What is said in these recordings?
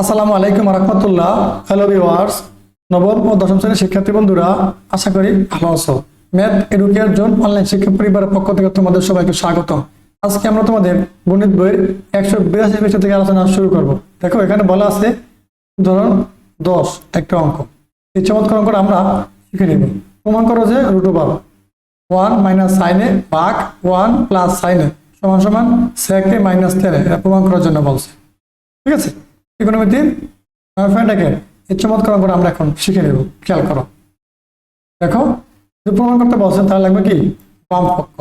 আসসালামু আলাইকুম রহমতুল্লাহ। Hello viewers নবম ও দশম শ্রেণির শিক্ষার্থী বন্ধুরা, আশা করি ভালো আছো। ম্যাথ এডুকেয়ার জোন অনলাইন শিক্ষা পরিবারের পক্ষ থেকে তোমাদের সবাইকে স্বাগত। আজকে আমরা তোমাদের গণিত বইয়ের একশো বিরাশি পৃষ্ঠা থেকে আলোচনা শুরু করব। দেখো, এখানে বলা আছে, ধরুন দশ, একটা অঙ্ক। এই চমৎকার অঙ্কটা আমরা শিখে নিব। প্রমাণ করো যে রুট ওভার ওয়ান মাইনাস সাইনে ভাগ ওয়ান প্লাস সাইনে সমান সমান সেকে মাইনাস তেরে এটা প্রমাণ করার জন্য বলছে। ঠিক আছে? ত্রিকোণমিতির ফ্যান্ডাকে এই চমৎকার অঙ্কটা আমরা এখন শিখে নেব। খেয়াল করো। দেখো যদি প্রমাণ করতে বলছেন তাহলে লাগবে কি? বাম পক্ষ।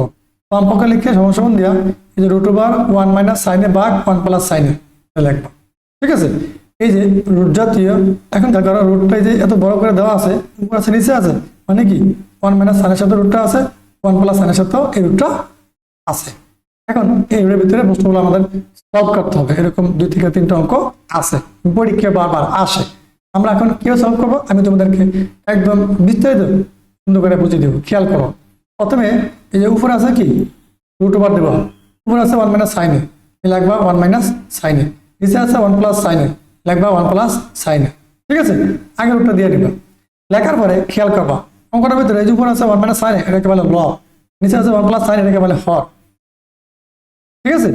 বাম লিখে সমান সমান দিয়া, এই যে রুট ওভার ওয়ান মাইনাস সাইনে ভাগ ওয়ান প্লাস সাইনে লিখব। ঠিক আছে? এই যে রুট জাতীয়, এখন দেখো রুটটা যে এত বড় করে দেওয়া আছে, উপর আছে, নিচে আছে মানে কি? ওয়ান মাইনাস সাইনের সাথে রুটটা আছে ওয়ান প্লাস সাইনের সাথেও এই রুটটা আছে। এখন এই ভিতরে প্রশ্নগুলো আমাদের সলভ করতে হবে। এরকম দুই থেকে তিনটা অঙ্ক আছে। পরীক্ষা বারবার আসে। আমরা এখন কেউ সলভ করব? আমি তোমাদেরকে একদম বিস্তারিত সুন্দর করে বুঝিয়ে দেবো। খেয়াল করো। প্রথমে এই যে উপরে আছে কি? রুট ওভার দেবো। উপরে আছে ওয়ান মাইনাস সাইনে লাগবা ওয়ান মাইনাস সাইনে নিচে আছে ওয়ান প্লাস সাইনে লাগবা ওয়ান প্লাস সাইনে ঠিক আছে? আগে রুটটা দিয়ে দিবা। লেখার পরে খেয়াল করবা। অঙ্কটার ভিতরে এই যে উপরে আছে ওয়ান মাইনাস সাইনে এটাকে বলে ল নিচে আছে ওয়ান প্লাস সাইন এটাকে বলে হর। ঠিক আছে?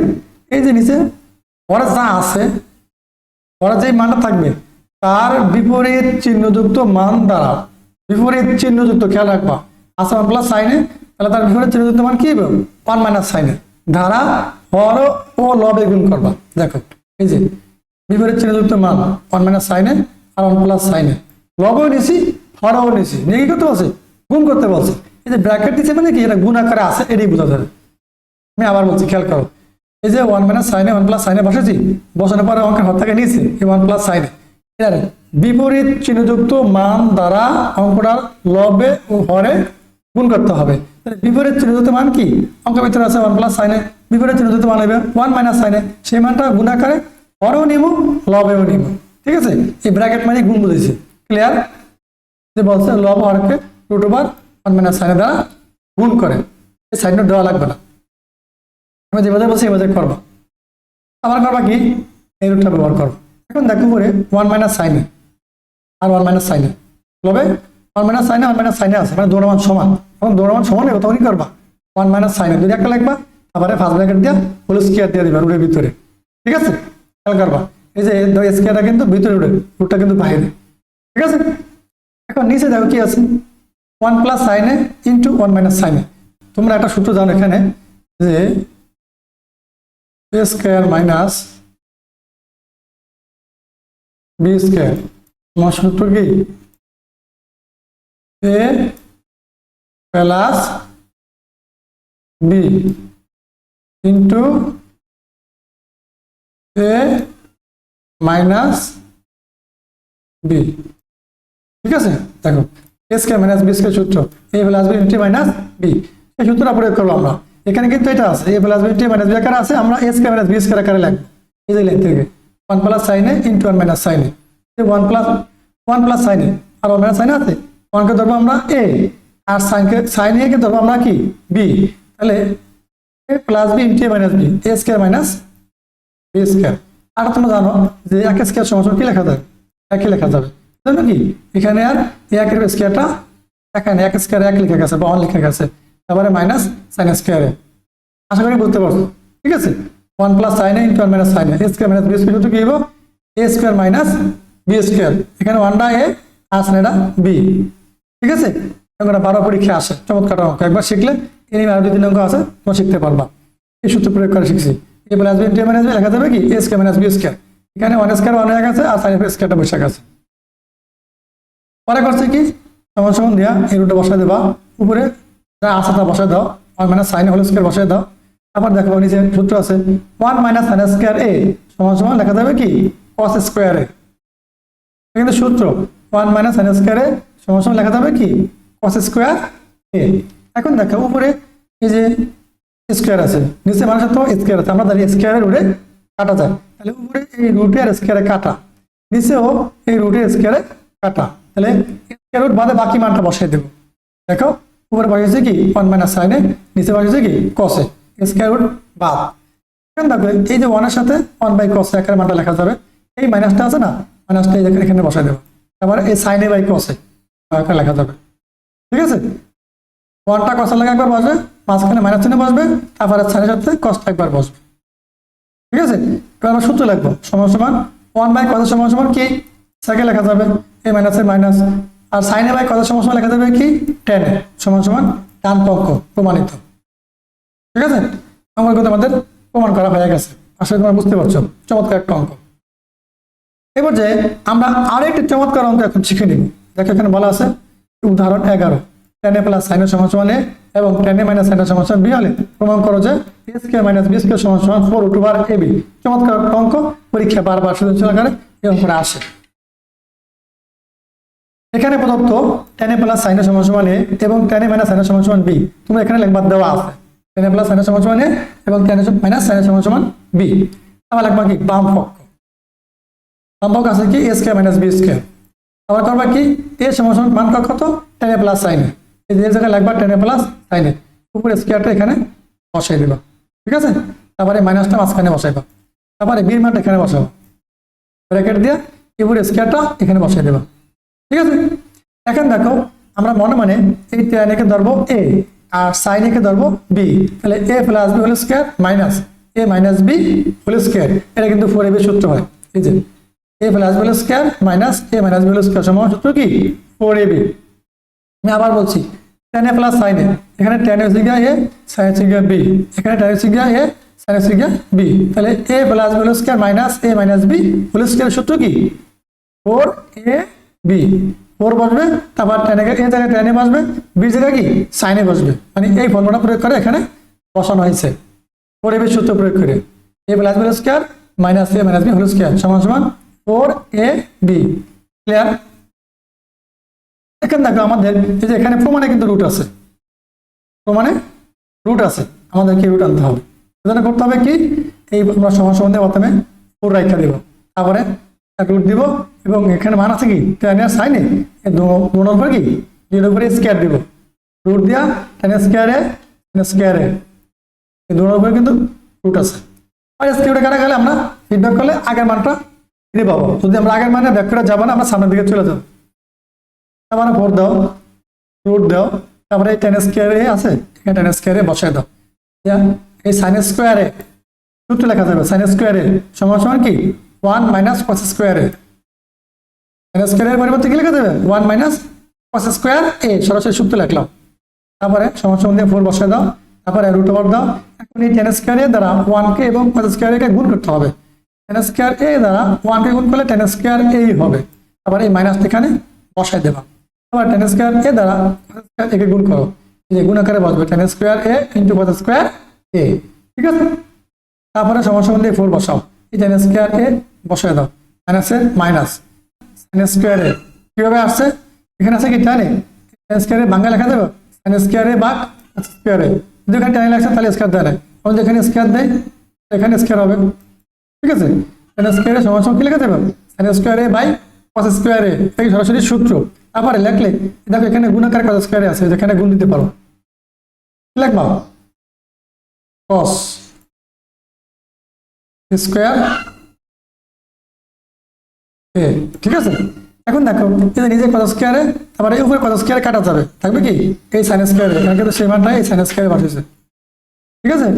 এই যে নিচে পরে যা আছে পরে যে মানটা থাকবে, তার বিপরীত চিহ্নযুক্ত মান দ্বারা, বিপরীত চিহ্নযুক্ত খেয়াল রাখবা। ওয়ান প্লাস সাইনে তাহলে তার বিপরীত চিহ্নযুক্ত মান কি হবে? ওয়ান মাইনাস সাইনে ধারা হর ও লবে গুণ করবা। দেখো, এই যে, বিপরীত চিহ্নযুক্ত মান ওয়ান মাইনাস সাইনে আর ওয়ান প্লাস সাইনে লবও নিছি, হরও নিছি। নিয়ে করতে বলছে গুণ করতে বলছে। এই যে ব্র্যাকেট দিচ্ছে মানে কি? এটা গুণ আকারে আছে, এটাই বোঝা যাবে। আমি আবার বলছি, খেয়াল করো। এই যে ওয়ান মাইনাস সাইনে ওয়ান প্লাস সাইনে বসেছি, বসানোর পরে অঙ্কের হাত থেকে নিয়েছি, এই ওয়ান প্লাস সাইনে বিপরীত চিহ্নযুক্ত মান দ্বারা অঙ্কটার লবে ও হরে গুণ করতে হবে। তাহলে বিপরীত চিহ্নযুক্ত মান কি? অঙ্কের ভিতরে আছে ওয়ান প্লাস সাইনে বিপরীত চিহ্নযুক্ত মান হবে ওয়ান মাইনাস সাইনে সেই মানটা গুণ আকারে হরেও নিব, লবেও নিব। ঠিক আছে? এই ব্র্যাকেট মানে গুণ বুঝেছি। ক্লিয়ার যে বলছে, লব হরকে রুট ওভার ওয়ান মাইনাস সাইনে দ্বারা গুণ করে। এই সাইন দেওয়া লাগবে না। আমি যেভাবে বলছি এভাবে করব। আবার করবা কি? এই রুটটা ব্যবহার করব। এখন দেখো পরে ওয়ান মাইনাস সাইনে আর ওয়ান মাইনাস সাইনে লবে? ওয়ান মাইনাস সাইনে ওয়ান মাইনাস সাইনে আছে। মানে দৌড় মান সমান। এখন দৌড় মান সমান হবে তখনই করবা। ওয়ান মাইনাস সাইনে যদি একটা লাগবা তারপরে ফার্স্ট ব্র্যাকেট দিয়া হোল স্কোয়ার দিয়ে দিবা, রুটের ভিতরে। ঠিক আছে? খেয়াল করবা। এই যে স্কোয়ারটা কিন্তু ভিতরে রুটে রুটটা কিন্তু বাইরে। ঠিক আছে? এখন নিচে দেখো কি আছে? ওয়ান প্লাস সাইনে ইন্টু ওয়ান মাইনাস সাইনে তোমরা একটা সূত্র জানো এখানে যে A square minus B square তোমার সূত্র কি? A plus B into A minus B ঠিক আছে? দেখো A square minus B square সূত্র। A plus B into minus B এই সূত্রটা প্রয়োগ করব আমরা। এখানে কিন্তু এটা আছে A plus B T minus B আকারে আছে, আমরা A square minus B square আকারে লাগবে। এই যে লাইন থেকে ওয়ান প্লাস সাইনে ইন্টু ওয়ান মাইনাস সাইনে ওয়ান প্লাস ওয়ান প্লাস সাইনে আর ওয়ান মাইনাস সাইনে আছে। ওয়ানকে ধরবো আমরা এ আর সাইনকে সাইন একে ধরবো আমরা কি? বি তাহলে A plus B into A minus B A square minus B square আর তোমরা জানো যে এক স্কোয়ার সমান কি লেখা যাবে একই লেখা যাবে। জানো কি? এখানে আর একের স্কোয়ারটা এখানে এক স্কোয়ার এক লেখা গেছে বা ওয়ান লেখা গেছে। তারপরে মাইনাস সাইন স্কোয়ারে আশা করি বুঝতে পারছ। ঠিক আছে? One plus sine into one minus sine A square minus B square কি হইব? A square minus B square এখানে ওয়ানটা এ আর সাইনটা বি ঠিক আছে? এবার বারো পরীক্ষা আসে। চমৎকার অঙ্ক। একবার শিখলে এনে আরও দুই তিন অঙ্ক আছে, তোমরা শিখতে পারবা। এই সূত্র প্রয়োগ করে শিখছি। A plus B into minus B লেখা যাবে কি? A square minus B square এখানে ওয়ান স্কোয়ার ওয়ান হয়ে গেছে আর সাইন স্কোয়ারটা বসে গেছে পরে করছে কি? সমান সমান দিয়া এই রুটে বসায় দেবা। উপরে তা বসায় দাও। One minus sine whole square বসায় দাও। তারপর দেখো নিচে সূত্র আছে। One minus sine square A সমান সমান লেখা যাবে কি? কস স্কোয়ার এ কিন্তু সূত্র। One minus sine square A সমান সমান লেখা যাবে কি? কস স্কোয়ার এ এখন দেখো উপরে এই যে স্কোয়ার আছে। নিচে মানুষের তো স্কোয়ার আছে। আমরা জানি স্কোয়ারের রুটে কাটা যায় তাহলে উপরে এই রুটে আর স্কোয়ারে কাটা। নিচেও এই রুটে স্কোয়ারে কাটা। তাহলে স্কোয়ার রুট বাদে বাকি মানটা বসাই দেবো। দেখো? উপরে বসেছে কি? ওয়ান মাইনাস সাইনে নিচে বসেছে কি? কসে স্কোয়ার রুট বাদ। এখন দেখো, এই যে ওয়ানের সাথে ওয়ান বাই কস একের মানটা লেখা যাবে। এই মাইনাসটা আছে না? মাইনাসটা এখানে বসাই দেবো। তারপরে এই সাইনে বাই কসে লেখা যাবে। ঠিক আছে? ওয়ানটা কষা লেখা একবার বসবে, মাঝখানে মাইনাস চিহ্ন বসবে, তারপরে সাইনের সাথে কসটা একবার বসবে। ঠিক আছে? এবার আমরা সূত্র লিখব। সমান সমান ওয়ান বাই কত সমান সমান কি? সেকে লেখা যাবে। এই মাইনাসের মাইনাস আর সাইনে বাই কত সমান সমান লেখা যাবে কি? টেন সমান সমান পক্ষ প্রমাণিত। ঠিক আছে? কথা আমাদের প্রমাণ করা হয়ে গেছে। আসলে তোমরা বুঝতে পারছ, চমৎকার একটা অঙ্ক। এবার যে আমরা আরেকটি চমৎকার অঙ্ক এখন শিখে নিব। দেখো এখানে বলা আছে, উদাহরণ এগারো। টেন এ প্লাস সাইনের সমান সমান এ এবং টেন এ মাইনাস সাইনের সমান সমান বি হলে প্রমাণ করো যে এস কে মাইনাস বিস কে সমান সমান ফোর টু বার এ বি চমৎকার অঙ্ক, পরীক্ষা বারবার সৃজনশীল আকারে এই অঙ্কটা আসে। এখানে প্রদত্ত টেন এ প্লাস সাইনের সমান সমান এ এবং টেন এ মাইনাস সাইনের সমান সমান বি তোমরা এখানে লেখবার দেওয়া আছে। টেন এ প্লাস সাইনের সমান সমান এ এবং টেন মাইনাস সাইনের সমান সমান বি আবার লিখবা কি? বাম পক্ষ। সম্পর্ক আছে কি? A square minus B square আবার করবা কি? এ সমান মান কত? টেন এ প্লাস সাইনে এই যে জায়গায় লাগবা টেন এ প্লাস সাইনে উপরে স্কোয়ারটা এখানে বসাই দিবা ঠিক আছে? তারপরে মাইনাসটা মাঝখানে বসাইবা তারপরে বির মানটা এখানে বসাবো ব্র্যাকেট দিয়ে উপরে স্কোয়ারটা এখানে বসাই দেবা ঠিক আছে? এখন দেখো, আমরা মনে মনে এই টেনেকে ধরবো এ আর সাইনেকে ধরবো বি তাহলে A plus B whole square minus A minus B whole square এটা কিন্তু ফোর এবি সূত্র হয়, এই যে। A plus B whole square minus A minus B whole square সমান সূত্র কি? ফোর এবি আমি আবার বলছি tan A plus sine A এখানে টেন এ সিগা এ সাইন সিগা বি এখানে টেন এ সিগা এ সাইন সিগা বি তাহলে A plus B whole square minus A minus B whole square সূত্র কি? ফোর এ বি ফোর বসবে, তারপর টেনে এ জায়গায় টেনে বসবে বি জায়গায় কি? সাইনে বসবে। মানে এই ফর্মুলা প্রয়োগ করে এখানে বসানো হয়েছে। বি সূত্র প্রয়োগ করে। A plus B square minus A minus B whole square সমান সমান ফোর এ বি ক্লিয়ার এখানে দেখো আমাদের, এই যে এখানে প্রমাণে কিন্তু রুট আছে। প্রমাণে রুট আছে। আমাদেরকে রুট আনতে হবে। করতে হবে কি? এই আমরা সমান সম্বন্ধে প্রথমে ফোর রাখা দেব। তারপরে রুট দিব এবং এখানে মান আছে কি? টেনের সাইনে দুটোর উপরে কি? দুটোর উপরে স্কোয়ার দিব। রুট দিয়া টেনের স্কোয়ারে স্কোয়ারে এই দুটোর উপরে কিন্তু রুট আছে। আর স্কোয়ারে কাটা গেলে আমরা? ফিডব্যাক করলে আগের মানটা ফিরে পাবো। যদি আমরা আগের মানে ব্যাক করে যাব না, আমরা সামনের দিকে চলে যাব। তারপরে ফোর দাও রুট দাও তারপরে এই টেন স্কোয়ারে আছে। এখানে টেন স্কোয়ারে বসাই দাও। এই সাইন স্কোয়ারে সূত্র লেখা যাবে। সাইন স্কোয়ারে সমান সমান কি? ওয়ান মাইনাস কস স্কোয়ার স্কোয়ারে সাইন স্কোয়ারের পরিবর্তে কি লেখা যাবে one minus cos square A সরাসরি সূত্র লিখলাম। তারপরে সমান দিয়ে ফোর বসাই দাও। তারপরে রুট ওভার দাও। এখন এই টেন স্কোয়ারের দ্বারা ওয়ানকে এবং কস স্কোয়ারকে গুণ করতে হবে। টেন স্কোয়ার এ দ্বারা ওয়ানকে গুণ করলে টেন স্কোয়ার এই হবে। তারপরে এই মাইনাস এখানে বসাই দেবা। আবার টেন স্কোয়ার এ দ্বারা স্কোয়ার একে গুণ করো। এই গুণ আকারে বসবে tan square A into cos square A ঠিক আছে? তারপরে সমান দিয়ে ফোর বসাও। এই টেন স্কোয়ার এ বসাই দাও। মাইনাসে মাইনাস সাইন স্কোয়ার কীভাবে আসছে? এখানে আছে কি টানে স্কোয়ার বাংলা লেখা দেবো সাইন স্কোয়ার এ বা স্কোয়ার যদি এখানে টানে লাগছে, তাহলে স্কোয়ার দেয় না কারণ যেখানে স্কোয়ার দেয় এখানে স্কোয়ার হবে। ঠিক আছে? সাইন স্কোয়ারে সমান কি লেখা যাবে? সাইন স্কোয়ারে বাই কস স্কোয়ারে এই সরাসরি সূত্র? তারপরে লেখলে, দেখো এখানে গুণাকার কস স্কোয়ারে আছে যেখানে গুণ দিতে পারো। কি লিখবা? কস স্কোয়ার এ, ঠিক আছে। এখন দেখো, এই যে নিজে কত স্কোয়ারে তারপরে উপরে কত স্কোয়ারে কাটা যাবে, থাকবে কি? এই সাইন স্কোয়ারে এখানে কিন্তু সেই মানটা এই সাইন স্কোয়ারে বসেছে ঠিক আছে?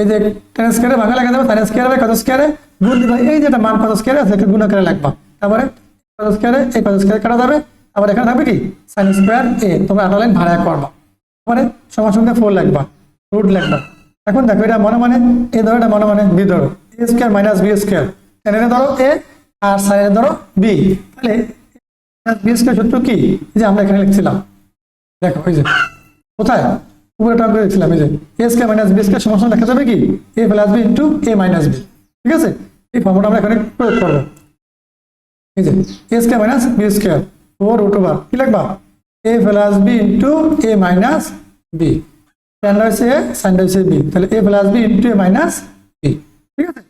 এই যে টেন স্কোয়ারে ভাঙা লেখা যাবে সাইন স্কোয়ারে কত স্কোয়ারে গুণ দিবা, এই যেটা মান কত স্কোয়ারে আছে গুণ করে লাগবা তারপরে কত স্কোয়ারে এই কত স্কোয়ারে কাটা যাবে? আবার এখানে থাকবে কি? সাইন স্কোয়ার এ, তোমরা আটা লাইন ভাড়া করবা। তারপরে সমান সঙ্গে ফোর লাগবা রুট লাগবা এখন দেখো, এটা মনে মানে এ ধরো, এটা মনে মানে বি ধরো A square minus B square টেনে ধরো এ আর সাইনে ধরো বি তাহলে বি স্কোয়ার সূত্র কি? যে আমরা এখানে লিখছিলাম। দেখো ওই যে, কোথায়? উপরে টার্ম দিচ্ছিলাম এই যে A square minus B square সমস্যা দেখা যাবে কি? A plus B into A minus B ঠিক আছে? এই ফর্মুলা আমরা এখানে প্রয়োগ করব। এই যে A square minus B square four root over কি লিখবা? A plus B into A minus B A sine রয়েছে বি তাহলে A plus B into A minus ঠিক আছে?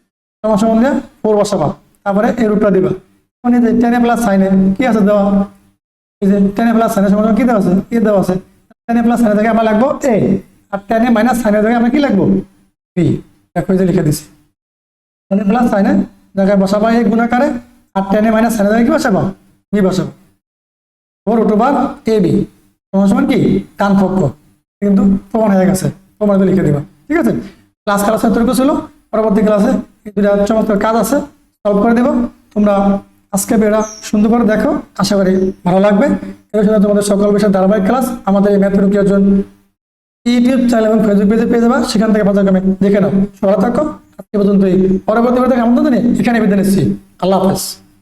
সমস্যা মধ্যে ফোর বসাবা তারপরে এ রুটটা দিবা। এই যে টেন এ প্লাস সাইনে কি আছে দেওয়া? এই যে টেন এ প্লাস সাইনের সমস্যা কি দেওয়া আছে? এ দেওয়া আছে। টেন এ প্লাস সাইনের জায়গায় আমরা লাগবো এ। আর টেন এ মাইনাস জায়গায় আমরা কি লাগবো? বি। দেখো এই যে লিখে দিছি। টেন এ প্লাস সাইনে জায়গায় বসাবা এই গুণাকারে আর মাইনাস সাইনের জায়গায় কি বসাবো বি বসাবো ফোর এ বি। সমান কি? কান পক্ষ কিন্তু প্রমাণ হয়ে গেছে লিখে দিবা। ঠিক আছে? ক্লাস ক্লাস এতটুকু ছিল পরবর্তী ক্লাসে এই দুটা চমৎকার কাজ আছে সলভ করে দেবো। তোমরা আজকে বেড়া সুন্দর করে দেখো, আশা করি ভালো লাগবে। এর সাথে তোমাদের সকল বিষয়ে ধারাবাহিক ক্লাস, আমাদের এই ম্যাথ রুকিয়ার জন্য ইউটিউব চ্যানেল এবং ফেসবুক পেজে পেয়ে যাবা, সেখান থেকে পর্যায়ক্রমে দেখে নাও। সবাই থাকো, আজকে পর্যন্ত এই পরবর্তী জানিয়ে এখানে বিদায় নিচ্ছি। আল্লাহ হাফেজ।